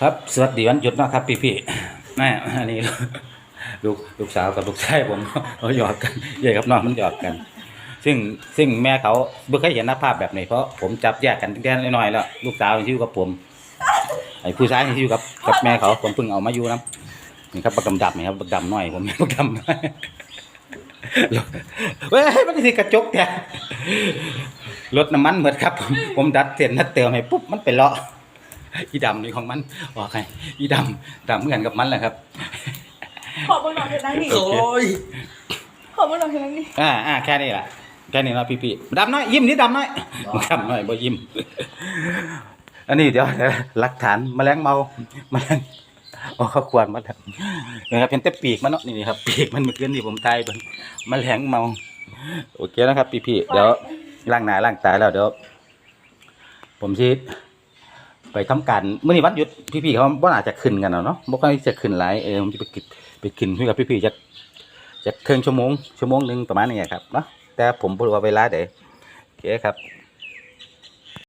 ครับสวัสดีวันหยุดนะครับ พี่พี่แม่อันนี้ลูกลูกสาวกับลูกชายผมเขาหยอกกันใหญ่กับน้องมันหยอกกัน ซึ่งซึ่งแม่เขาไม่เคยเห็นหน้าภาพแบบนี้เพราะผมจับแยกกันตั้งแต่น้อยๆแล้วลูกสาวที่อยู่กับผมไอ้ผู้ชายที่อยู่กับกับแม่เขาผมเพิ่งเอามาอยู่นะนี่ครับบักำดำนี่ครับบักดำน้อยผมบักดำน้อยเว้ยมันสิกระจกแกรถน้ำมันเหมือนครับ ผมดัดเส้นนัดเติมให้ปุ๊บมันไปเลาะ อีดำนี่ของมันบอกไงอีดำดำเหมือนกับมันแหละครับขอเบอร์หน่อยเถอะนะนี่โอ้ยขอเบอร์หน่อยเถอะนะนี่อ่าอ่าแค่นี้แหละแค่นี้เนาะพี่พี่ๆดำน้อยยิ้มนิดดำน้อยดำน้อยบ่ยิ้มอันนี้เดี๋ยวหลักฐานแมลงเมาแมลงโอ้เขาควรมาแล้วนะครับเป็นแต่ปีกมันเนาะนี่ครับ ปีกมันเมื่อคืนนี่ผมทายเป็นแมลงเมาโอเคนะครับ พี่พี่ๆเดี๋ยวล้างหน้าล้างตาแล้วเดี๋ยวผมสิ ไปทำการเมื่อนี้วันหยุดพี่ๆเขาบ่น่าจจะขึ้นกันเนาะบ่ค่อยจะขึ้นหลายเออผมจะไปกินไปกินเพื่อกับพี่ๆจะจะครึ่งชั่วโมงชั่วโมงหนึ่งประมาณนี้ครับเนาะแต่ผมบอกว่าเวลาเดี๋ยวโอเคครับ